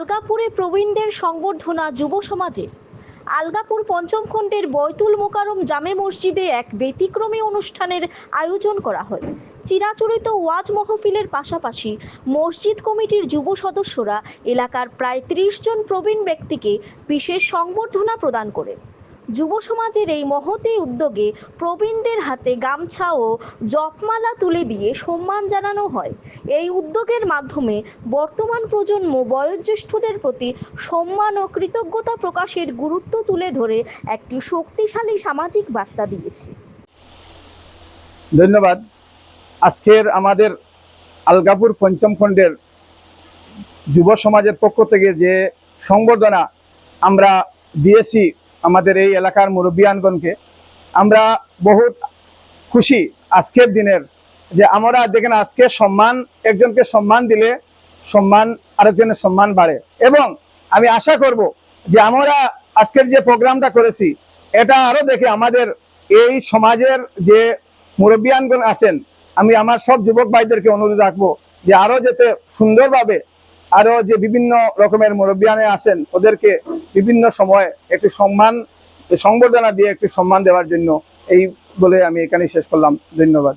আলগাপুরে প্রবীণদের সংবর্ধনা যুব সমাজের। আলগাপুর পঞ্চম খণ্ডের বয়তুল মোকারম জামে মসজিদে এক ব্যতিক্রমী অনুষ্ঠানের আয়োজন করা হয়। চিরাচরিত ওয়াজ মহফিলের পাশাপাশি মসজিদ কমিটির যুব সদস্যরা এলাকার প্রায় ত্রিশ জন প্রবীণ ব্যক্তিকে বিশেষ সংবর্ধনা প্রদান করে যুব সমাজের এই মহতী উদ্যোগে প্রবীণদের হাতে গামছা ও জপমালা তুলে দিয়ে সম্মান জানানো হয়। এই উদ্যোগের মাধ্যমে বর্তমান প্রজন্ম বয়োজ্যেষ্ঠদের প্রতি সম্মান ও কৃতজ্ঞতা প্রকাশের গুরুত্ব তুলে ধরে একটি শক্তিশালী সামাজিক বার্তা দিয়েছে। ধন্যবাদ। আজকের আমাদের আলগাপুর পঞ্চম খণ্ডের যুব সমাজের পক্ষ থেকে যে সংবর্ধনা আমরা দিয়েছি আমাদের এই এলাকার মুরব্বিয়ানগণকে। আমরা বহুত খুশি আজকের দিনের যে আমরা দেখেন আজকে সম্মান, একজনকে সম্মান দিলে সম্মান, আরেকজনের সম্মান বাড়ে। এবং আমি আশা করব যে আমরা আজকের যে প্রোগ্রামটা করেছি, এটা আরও দেখে আমাদের এই সমাজের যে মুরব্বিয়ানগণ আছেন, আমি আমার সব যুবক ভাইদেরকে অনুরোধ রাখব যে আরও যাতে সুন্দরভাবে আরও যে বিভিন্ন রকমের মুরব্বিয়ানে আছেন, ওদেরকে বিভিন্ন সময়ে একটু সম্মান, সংবর্ধনা দিয়ে একটু সম্মান দেওয়ার জন্য এই বলে আমি এখানেই শেষ করলাম। ধন্যবাদ।